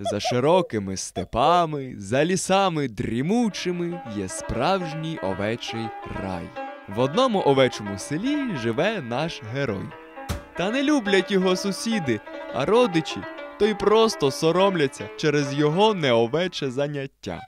За широкими степами, за лісами дрімучими є справжній овечий рай. В одному овечому селі живе наш герой. Та не люблять його сусіди, а родичі то й просто соромляться через його неовече заняття.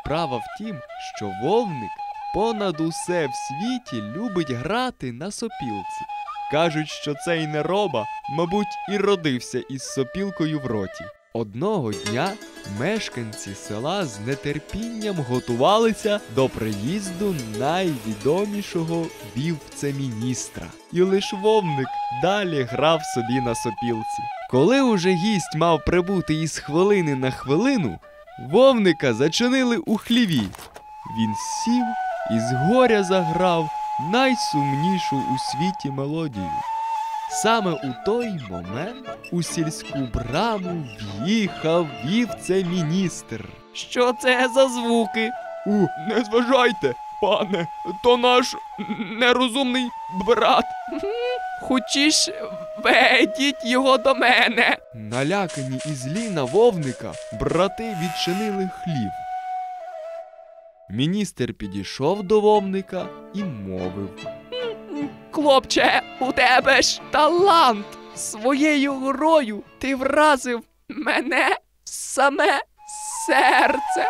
Справа в тім, що вовник понад усе в світі любить грати на сопілці. Кажуть, що цей нероба, мабуть, і родився із сопілкою в роті. Одного дня мешканці села з нетерпінням готувалися до приїзду найвідомішого вівце-міністра. І лиш вовник далі грав собі на сопілці. Коли уже гість мав прибути із хвилини на хвилину, вовника зачинили у хліві. Він сів і з горя заграв найсумнішу у світі мелодію. Саме у той момент у сільську браму в'їхав вівце-міністр. Що це за звуки? У, не зважайте, пане, то наш нерозумний брат. Хочеш, ведіть його до мене. Налякані і злі на вовника, брати відчинили хлів. Міністр підійшов до вовника і мовив. Хлопче, у тебе ж талант. Своєю грою ти вразив мене саме серце.